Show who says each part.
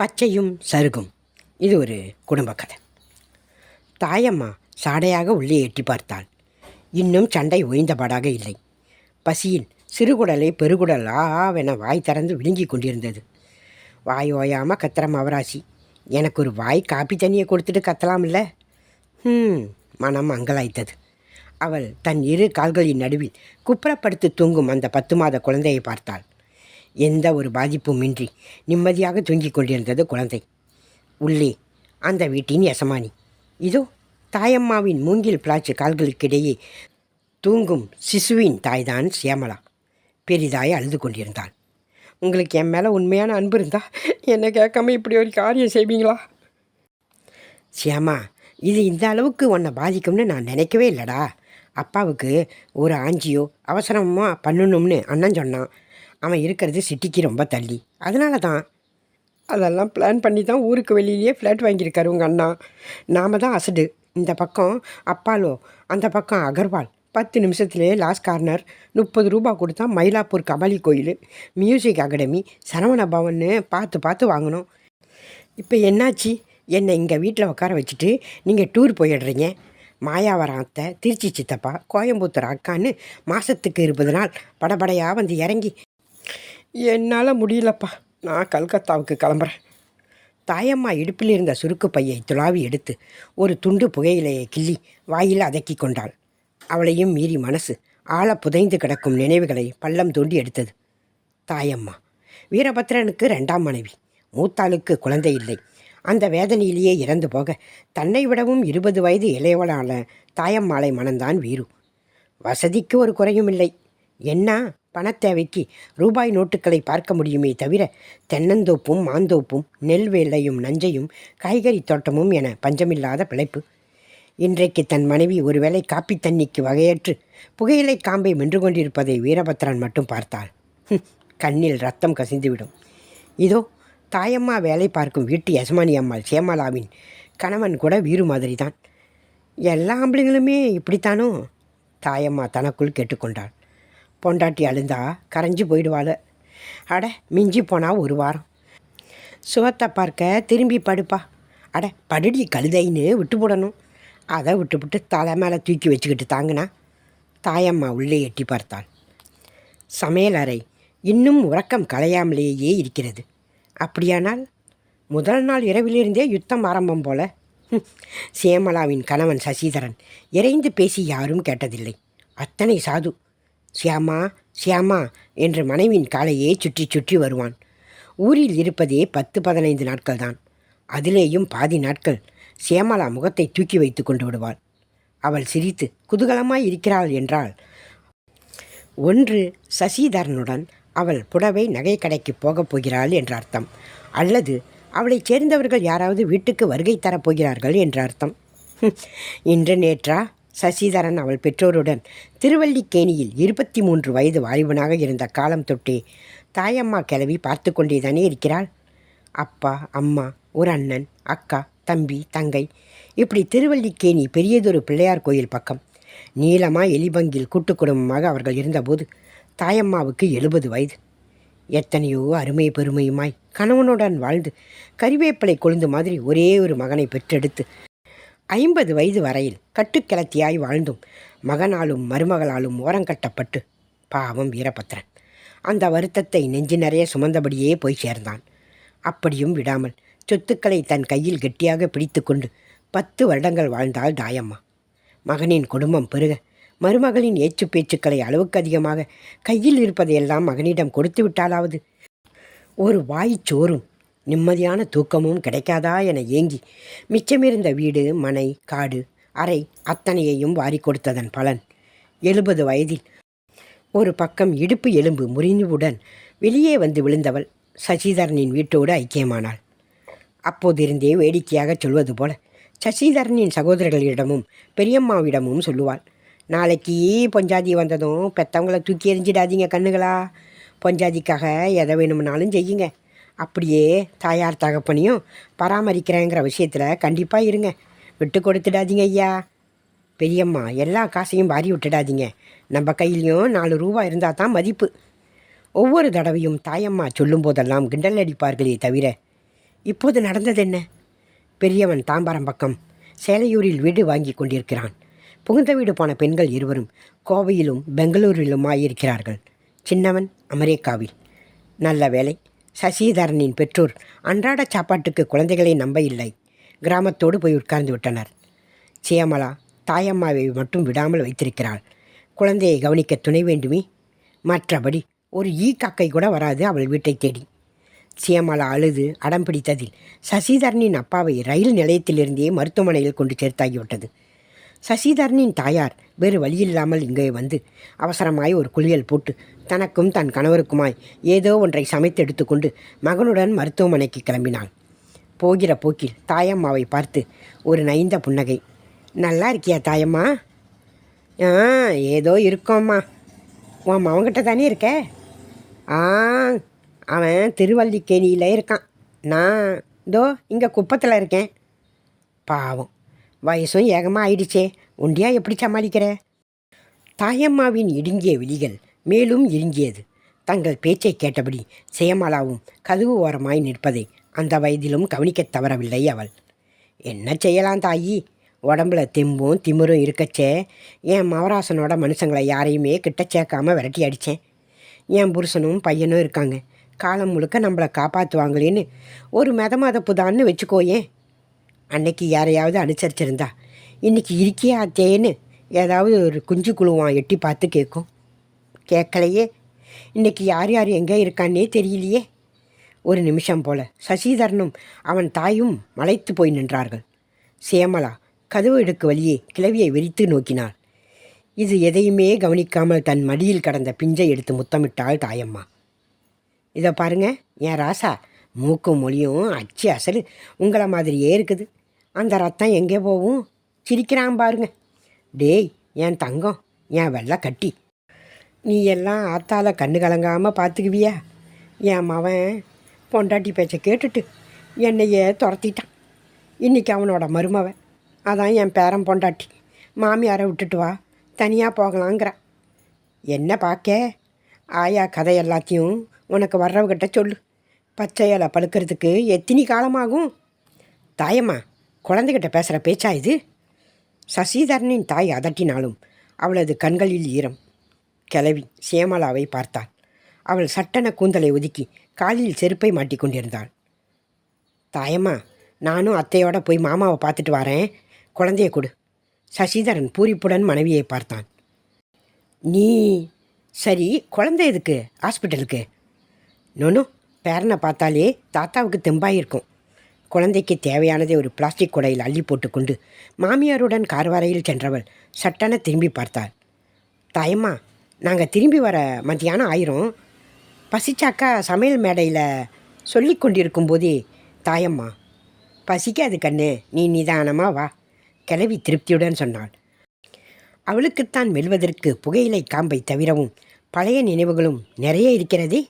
Speaker 1: பச்சையும் சருகும். இது ஒரு குடும்ப கதை. தாயம்மா சாடையாக உள்ளே எட்டி பார்த்தாள். இன்னும் சண்டை ஓய்ந்தபாடாக இல்லை. பசியில் சிறுகுடலை பெருகுடல் ஆவென வாய் திறந்து விழுங்கி கொண்டிருந்தது. வாய் ஓயாமல் கத்துற மவராசி எனக்கு ஒரு வாய் காப்பி தண்ணியை கொடுத்துட்டு கத்தலாம்ல? ம் மனம் அங்கலாய்த்தது. அவள் தன் இரு கால்களின் நடுவில் குப்புறப்படுத்து தூங்கும் அந்த பத்து மாத குழந்தையை பார்த்தாள். எந்த ஒரு பாதிப்பும் இன்றி நிம்மதியாக தூங்கிக் கொண்டிருந்தது குழந்தை. உள்ளே அந்த வீட்டின் எசமானி. இதோ தாயம்மாவின் மூங்கில் பிளாச்சு கால்களுக்கிடையே தூங்கும் சிசுவின் தாய்தான் சியாமளா பெரிதாய் அழுது கொண்டிருந்தாள். உங்களுக்கு என் மேலே உண்மையான அன்பு இருந்தா என்னை கேட்காம இப்படி ஒரு காரியம் செய்வீங்களா? சியாமா இது இந்த அளவுக்கு உன்னை பாதிக்கும்னு நான் நினைக்கவே இல்லைடா. அப்பாவுக்கு ஒரு ஆஞ்சியோ அவசரமாக பண்ணணும்னு அண்ணன் சொன்னான். அவன் இருக்கிறது சிட்டிக்கு ரொம்ப தள்ளி. அதனால தான் அதெல்லாம் பிளான் பண்ணி தான் ஊருக்கு வெளியிலேயே ஃப்ளாட் வாங்கியிருக்காரு உங்கள் அண்ணா. நாம தான் அசடு. இந்த பக்கம் அப்பாலோ அந்த பக்கம் அகர்வால். பத்து நிமிஷத்துலேயே லாஸ்ட் கார்னர் முப்பது ரூபா கொடுத்தா மயிலாப்பூர் கபாலி கோயில். மியூசிக் அகாடமி சரவண பவன்னு பார்த்து பார்த்து வாங்கினோம் இப்போ என்னாச்சு? என்னை இங்கே வீட்டில் உட்கார வச்சுட்டு நீங்கள் டூர் போயிடுறீங்க. மாயாவரம் அத்தை திருச்சி சித்தப்பா கோயம்புத்தூர் அக்கான்னு மாதத்துக்கு இருபது நாள் படபடையாக வந்து இறங்கி என்னால் முடியலப்பா. நான் கல்கத்தாவுக்கு கிளம்புறேன். தாயம்மா இடுப்பில் இருந்த சுருக்கு பையை துளாவி எடுத்து ஒரு துண்டு புகையிலையை கிள்ளி வாயில் அதக்கி கொண்டாள். அவளையும் மீறி மனசு ஆழ புதைந்து கிடக்கும் நினைவுகளை பள்ளம் தோண்டி எடுத்தது. தாயம்மா வீரபத்ரனுக்கு ரெண்டாம் மனைவி மூத்தாளுக்கு குழந்தை இல்லை. அந்த வேதனையிலேயே இறந்து போக தன்னை விடவும் இருபது வயது இளையவளான தாயம்மாளை மணந்தான் வீரு. வசதிக்கு ஒரு குறையும் இல்லை. என்ன? பணத்தேவைக்கு ரூபாய் நோட்டுகளை பார்க்க முடியுமே தவிர தென்னந்தோப்பும் மாந்தோப்பும் நெல் வேலையும் நஞ்சையும் காய்கறி தோட்டமும் என பஞ்சமில்லாத பிழைப்பு. இன்றைக்கு தன் மனைவி ஒருவேளை காப்பி தண்ணிக்கு வகையற்று புகையிலை காம்பை மென்று கொண்டிருப்பதை வீரபத்ரன் மட்டும் பார்த்தாள். கண்ணில் ரத்தம் கசிந்துவிடும். இதோ தாயம்மா வேலை பார்க்கும் வீட்டு யசமானி அம்மாள் சேமலாவின் கணவன் கூட வீறு மாதிரி தான் எல்லா ஆம்பளைங்களுமே இப்படித்தானோ? தாயம்மா தனக்குள் கேட்டுக்கொண்டாள். பொண்டாட்டி அழுந்தா கரைஞ்சி போயிடுவாள். அட மிஞ்சி போனால் ஒரு வாரம். சுகத்தை பார்க்க திரும்பி படுப்பா. அட படுடி கழுதைன்னு விட்டு போடணும். அதை விட்டுவிட்டு தலை மேலே தூக்கி வச்சுக்கிட்டு தாங்கினா தாயம்மா உள்ளே எட்டி பார்த்தாள். சமையல் அறை இன்னும் உறக்கம் கலையாமலேயே இருக்கிறது. அப்படியானால் முதல் நாள் இரவிலிருந்தே யுத்தம் ஆரம்பம் போல. சேமலாவின் கணவன் சசிதரன் இறைந்து பேசி யாரும் கேட்டதில்லை. அத்தனை சாது. சியாமா சியாமா என்று மனைவியின் காலையே சுற்றி சுற்றி வருவான். ஊரில் இருப்பதே பத்து பதினைந்து நாட்கள் தான் அதிலேயும் பாதி நாட்கள் சியாமளா முகத்தை தூக்கி வைத்து கொண்டு விடுவாள். அவள் சிரித்து குதூகலமாய் இருக்கிறாள் என்றால் ஒன்று சசிதரனுடன் அவள் புடவை நகை கடைக்கு போகப் போகிறாள் என்ற அர்த்தம். அல்லது அவளைச் சேர்ந்தவர்கள் யாராவது வீட்டுக்கு வருகை தரப்போகிறார்கள் என்ற அர்த்தம். இன்று நேற்றா சசிதரன் அவள் பெற்றோருடன் திருவல்லிக்கேணியில் இருபத்தி மூன்று வயது வாலிபனாக இருந்த காலம் தொட்டே தாயம்மா கிளவி பார்த்து கொண்டேதானே இருக்கிறாள்? அப்பா அம்மா ஒரு அண்ணன் அக்கா தம்பி தங்கை இப்படி திருவல்லிக்கேணி பெரியதொரு பிள்ளையார் கோயில் பக்கம். நீளமாக எலிபங்கில் கூட்டு குடும்பமாக அவர்கள் இருந்தபோது தாயம்மாவுக்கு எழுபது வயது. எத்தனையோ அருமை பெருமையுமாய் கணவனுடன் வாழ்ந்து கறிவேப்பிலை கொழுந்து மாதிரி ஒரே ஒரு மகனை பெற்றெடுத்து ஐம்பது வயது வரையில் கட்டுக்கிளத்தியாய் வாழ்ந்தும் மகனாலும் மருமகளாலும் ஓரங்கட்டப்பட்டு பாவம் வீரபத்ரன். அந்த வருத்தத்தை நெஞ்சு நிறைய சுமந்தபடியே போய் சேர்ந்தான். அப்படியும் விடாமல் சொத்துக்களை தன் கையில் கெட்டியாக பிடித்துக்கொண்டு பத்து வருடங்கள் வாழ்ந்தாள் தாயம்மா. மகனின் குடும்பம் பெருக மருமகளின் ஏச்சு பேச்சுக்களை அளவுக்கு அதிகமாக கையில் இருப்பதையெல்லாம் மகனிடம் கொடுத்து விட்டாலாவது? ஒரு வாய் சோறும் நிம்மதியான தூக்கமும் கிடைக்காதா என ஏங்கி மிச்சமிருந்த வீடு மனை காடு அறை அத்தனையையும் வாரி கொடுத்ததன் பலன். எழுபது வயதில் ஒரு பக்கம் இடுப்பு எலும்பு முறிவுடன் வெளியே வந்து விழுந்தவள் சசிதரனின் வீட்டோடு ஐக்கியமானாள். அப்போதிருந்தே வேடிக்கையாகச் சொல்வது போல சசிதரனின் சகோதரர்களிடமும் பெரியம்மாவிடமும் சொல்லுவாள் நாளைக்கு பொஞ்சாதி வந்ததும் பெத்தவங்களை தூக்கி எறிஞ்சிடாதீங்க கண்ணுகளா. பொஞ்சாதிக்காக எதை வேணும்னாலும் செய்யுங்க. அப்படியே தாயார் தகப்பனையும் பராமரிக்கிறேங்கிற விஷயத்தில் கண்டிப்பாக இருங்க. விட்டு கொடுத்துடாதீங்க ஐயா. பெரியம்மா எல்லா காசையும் வாரி விட்டுடாதீங்க. நம்ம கையிலையும் நாலு ரூபா இருந்தால் தான் மதிப்பு. ஒவ்வொரு தடவையும் தாயம்மா சொல்லும்போதெல்லாம் கிண்டல் அடிப்பார்களே தவிர இப்போது நடந்தது என்ன? பெரியவன் தாம்பரம் பக்கம் சேலையூரில் வீடு வாங்கி கொண்டிருக்கிறான். புகுந்த வீடு போன பெண்கள் இருவரும் கோவையிலும் பெங்களூரிலுமாயிருக்கிறார்கள். சின்னவன் அமெரிக்காவில். நல்ல வேலை. சசிதரனின் பெற்றோர் அன்றாட சாப்பாட்டுக்கு குழந்தைகளை நம்ப இல்லை. கிராமத்தோடு போய் உட்கார்ந்து விட்டனர். சியமலா தாயம்மாவை மட்டும் விடாமல் வைத்திருக்கிறாள். குழந்தையை கவனிக்க துணை வேண்டுமே. மற்றபடி ஒரு ஈ காக்கை கூட வராது அவள் வீட்டை தேடி. சியமலா அழுது அடம் பிடித்ததில் சசிதரனின் அப்பாவை ரயில் நிலையத்திலிருந்தே மருத்துவமனையில் கொண்டு சேர்த்தாகிவிட்டது. சசிதரனின் தாயார் வேறு வழியில்லாமல் இங்கே வந்து அவசரமாய் ஒரு குளியல் போட்டு தனக்கும் தன் கணவருக்குமாய் ஏதோ ஒன்றை சமைத்து எடுத்துக்கொண்டு மகனுடன் மருத்துவமனைக்கு கிளம்பினாள். போகிற போக்கில் தாயம்மாவை பார்த்து ஒரு நைந்த புன்னகை. நல்லா இருக்கியா தாயம்மா? ஆ ஏதோ இருக்கோம்மா. உன் மவங்கிட்ட தானே இருக்க? ஆ அவன் திருவல்லிக்கேணியில் இருக்கான். நான் இதோ இங்கே குப்பத்தில் இருக்கேன். பாவம் வயசும் ஏகமாக ஆயிடுச்சே. ஒண்டியா எப்படி சமாளிக்கிற? தாயம்மாவின் இடுங்கிய விழிகள் மேலும் இறுங்கியது. தங்கள் பேச்சை கேட்டபடி செயமாலாவும் கதவு ஓரமாய் நிற்பதை அந்த வயதிலும் கவனிக்கத் தவறவில்லை அவள். என்ன செய்யலாம் தாயி? உடம்புல தெம்பும் திமிரும் இருக்கச்சே. என் மவராசனோட மனுஷங்களை யாரையுமே கிட்ட சேர்க்காம விரட்டி அடித்தேன் என் புருஷனும் பையனும் இருக்காங்க. காலம் முழுக்க நம்மளை காப்பாற்றுவாங்களேன்னு ஒரு மெத மதப்புதான்னு வச்சுக்கோயேன். அன்னைக்கு யாரையாவது அனுசரிச்சிருந்தா? இன்னைக்கு இருக்கியா அத்தேன்னு ஏதாவது ஒரு குஞ்சு குழுவான் எட்டி பார்த்து கேட்கும் கேட்கலையே. இன்னைக்கு யார் யார் எங்கே இருக்கான்னே தெரியலையே. ஒரு நிமிஷம் போல சசிதரனும் அவன் தாயும் மலைத்து போய் நின்றார்கள். சேமலா கதவு எடுக்கு வழியே கிளவியை விரித்து நோக்கினாள். இது எதையுமே கவனிக்காமல் தன் மடியில் கடந்த பிஞ்சை எடுத்து முத்தமிட்டாள் தாயம்மா. இதை பாருங்க என் ராசா. மூக்கும் மொழியும் அச்சு அசல் உங்களை மாதிரியே இருக்குது. அந்த ரத்தம் எங்கே போகும்? சிரிக்கிறான் பாருங்க. டேய் என் தங்கம் என் வெள்ளை கட்டி. நீ எல்லாம் ஆத்தால கண்ணு கலங்காமல் பார்த்துக்குவியா என் மவன் பொண்டாட்டி பேச்சை கேட்டுட்டு என்னையே துரத்திட்டான். இன்னைக்கு அவனோட மருமவன். அதான் என் பேரன் பொண்டாட்டி. மாமியாரை விட்டுட்டு வா. தனியாக போகலாங்கிறா. என்ன பார்க்க ஆயா கதை எல்லாத்தையும் உனக்கு வர்றவகிட்ட சொல்லு. பச்சை இலை பழுக்கிறதுக்கு எத்தினி காலமாகும்? தாயம்மா குழந்தைகிட்ட பேசுகிற பேச்சா இது? சசிதரனின் தாய் அதட்டினாலும் அவளது கண்களில் ஈரம். கிளவி சேமலாவை பார்த்தாள். அவள் சட்டன கூந்தலை ஒதுக்கி காலில் செருப்பை மாட்டிக்கொண்டிருந்தாள் தாயம்மா நானும் அத்தையோட போய் மாமாவை பார்த்துட்டு வரேன். குழந்தைய கொடு. சசிதரன் பூரிப்புடன் மனைவியை பார்த்தான். நீ சரி குழந்தை எதுக்கு? ஹாஸ்பிட்டலுக்கு? நொனு பேரனை பார்த்தாலே தாத்தாவுக்கு தெம்பாயிருக்கும். குழந்தைக்கு தேவையானதை ஒரு பிளாஸ்டிக் குடையில் அள்ளி போட்டுக்கொண்டு மாமியாருடன் கார்வாரையில் சென்றவள் சட்டென திரும்பி பார்த்தாள். தாயம்மா நாங்கள் திரும்பி வர மத்தியானம் ஆயிரும். பசிச்சாக்கா சமையல் மேடையில் சொல்லி கொண்டிருக்கும் போதே தாயம்மா பசிக்காது கண்ணு நீ நிதானமாக வா கிளவி திருப்தியுடன் சொன்னாள். அவளுக்குத்தான் மெல்வதற்கு புகையிலை காம்பை தவிரவும் பழைய நினைவுகளும் நிறைய இருக்கிறதே.